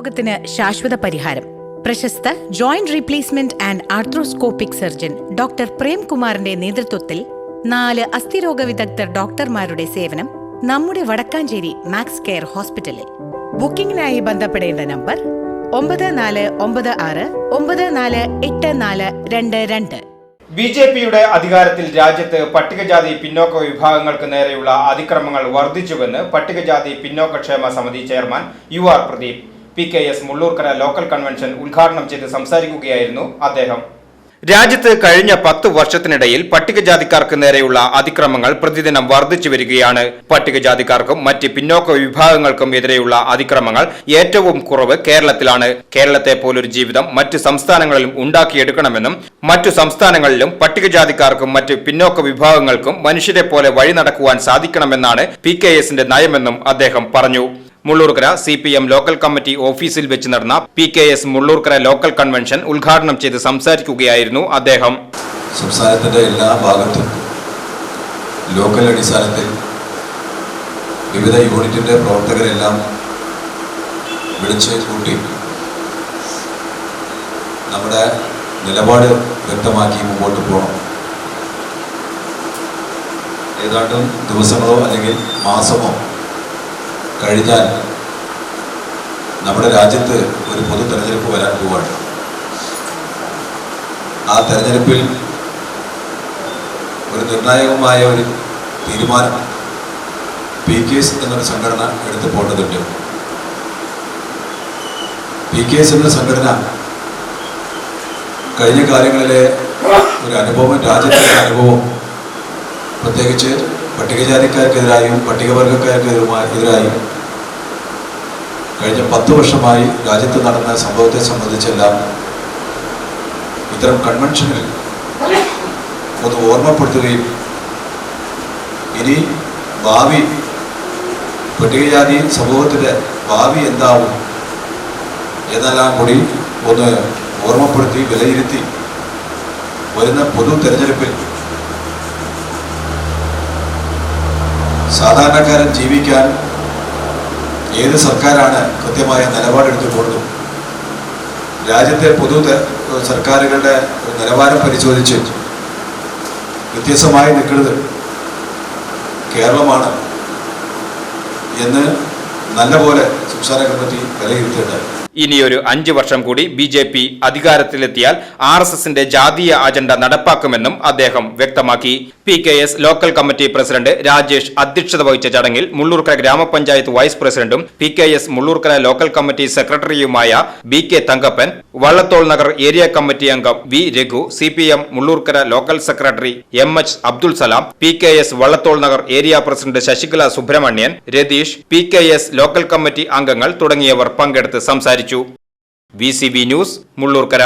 രോഗത്തിന് ശാശ്വത പരിഹാരം. പ്രശസ്ത joint replacement and arthroscopic surgeon doctor പ്രേംകുമാറിന്റെ നേതൃത്വത്തിൽ നാല് അസ്ഥിരോഗ വിദഗ്ധർ ഡോക്ടർമാരുടെ സേവനം നമ്മുടെ വടക്കാഞ്ചേരി മാക്സ് കെയർ ഹോസ്പിറ്റലിൽ. ബുക്കിംഗിനായി ബന്ധപ്പെടേണ്ട നമ്പർ ഒമ്പത് നാല് ഒമ്പത് ആറ് ഒമ്പത് നാല് എട്ട് നാല് രണ്ട് രണ്ട്. ബി ജെ പിയുടെ അധികാരത്തിൽ രാജ്യത്ത് പട്ടികജാതി പിന്നോക്ക വിഭാഗങ്ങൾക്ക് നേരെയുള്ള അതിക്രമങ്ങൾ വർദ്ധിച്ചുവെന്ന് പട്ടികജാതി പിന്നോക്കക്ഷേമ സമിതി chairman U R Pradeep. P K S Mullurkara local convention ഉദ്ഘാടനം ചെയ്ത് സംസാരിക്കുകയായിരുന്നു അദ്ദേഹം. രാജ്യത്ത് കഴിഞ്ഞ പത്ത് വർഷത്തിനിടയിൽ പട്ടികജാതിക്കാർക്ക് നേരെയുള്ള അതിക്രമങ്ങൾ പ്രതിദിനം വർദ്ധിച്ചു വരികയാണ്. പട്ടികജാതിക്കാർക്കും മറ്റ് പിന്നോക്ക വിഭാഗങ്ങൾക്കും എതിരെയുള്ള അതിക്രമങ്ങൾ ഏറ്റവും കുറവ് കേരളത്തിലാണ്. കേരളത്തെ പോലൊരു ജീവിതം മറ്റ് സംസ്ഥാനങ്ങളിലും ഉണ്ടാക്കിയെടുക്കണമെന്നും മറ്റു സംസ്ഥാനങ്ങളിലും പട്ടികജാതിക്കാർക്കും മറ്റ് പിന്നോക്ക വിഭാഗങ്ങൾക്കും മനുഷ്യരെ പോലെ വഴി നടക്കുവാൻ സാധിക്കണമെന്നാണ് പി കെ എസിന്റെ നയമെന്നും അദ്ദേഹം പറഞ്ഞു. Mullurkara C P M local committee ഓഫീസിൽ വെച്ച് നടന്ന P K S Mullurkara local convention ഉദ്ഘാടനം ചെയ്ത് സംസാരിക്കുകയായിരുന്നു അദ്ദേഹം. സംസ്ഥാനത്തിന്റെ എല്ലാ ഭാഗത്തും ലോക്കൽ അടിസ്ഥാനത്തിൽ വിവിധ യൂണിറ്റിന്റെ പ്രവർത്തകരെല്ലാം വിളിച്ച് കൂട്ടി നമ്മുടെ നിലപാട് വ്യക്തമാക്കി മുമ്പോട്ട് പോകണം. ഏതാണ്ടും ദിവസങ്ങളോ അല്ലെങ്കിൽ മാസമോ കഴിഞ്ഞാൽ നമ്മുടെ രാജ്യത്ത് ഒരു പൊതു തെരഞ്ഞെടുപ്പ് വരാൻ പോവാണ്. ആ തെരഞ്ഞെടുപ്പിൽ ഒരു നിർണായകമായ ഒരു തീരുമാനം പി കെ എസ് എന്നൊരു സംഘടന എടുത്തു പോകേണ്ടതുണ്ട്. പി കെ എസ് എന്ന സംഘടന കഴിഞ്ഞ കാലങ്ങളിലെ ഒരു അനുഭവം രാജ്യത്തെ അനുഭവം പ്രത്യേകിച്ച് പട്ടികജാതിക്കാർക്കെതിരായും പട്ടികവർഗക്കാർക്കെതിരുമായി എതിരായും കഴിഞ്ഞ പത്ത് വർഷമായി രാജ്യത്ത് നടന്ന സംഭവത്തെ സംബന്ധിച്ചെല്ലാം ഇത്തരം കൺവെൻഷനിൽ ഒന്ന് ഓർമ്മപ്പെടുത്തുകയും ഇനി ഭാവി പട്ടികജാതി സമൂഹത്തിന്റെ ഭാവി എന്താവും എന്നെല്ലാം കൂടി ഒന്ന് ഓർമ്മപ്പെടുത്തി വിലയിരുത്തി വരുന്ന പൊതു തെരഞ്ഞെടുപ്പിൽ സാധാരണക്കാരൻ ജീവിക്കാൻ ഏത് സർക്കാരാണ് കൃത്യമായ നിലപാടെടുത്തു പോകുന്നത്? രാജ്യത്തെ പൊതു സർക്കാരുകളുടെ നിലവാരം പരിശോധിച്ച് വ്യത്യസ്തമായി നിൽക്കുന്നത് കേരളമാണ് എന്ന് നല്ലപോലെ സംസ്ഥാന കമ്മിറ്റി വിലയിരുത്തേണ്ടത് ഇനിയൊരു അഞ്ചു വർഷം കൂടി ബി ജെ പി അധികാരത്തിലെത്തിയാൽ ആർ എസ് എസിന്റെ ജാതീയ അജണ്ട നടപ്പാക്കുമെന്നും അദ്ദേഹം വ്യക്തമാക്കി. P K S local committee president Rajesh അധ്യക്ഷത വഹിച്ച ചടങ്ങിൽ മുള്ളൂർക്കര ഗ്രാമപഞ്ചായത്ത് വൈസ് പ്രസിഡന്റും P K S Mullurkara local committee സെക്രട്ടറിയുമായ B K Thankappan Vallathol Nagar area committee അംഗം V Raghu C P M Mullurkara local secretary M H Abdul Salam P K S Vallathol Nagar area president Sasikala Subrahmanian Ratheesh P K S local committee അംഗങ്ങൾ തുടങ്ങിയവർ പങ്കെടുത്ത് സംസാരിച്ചു V C B news Mullurkara.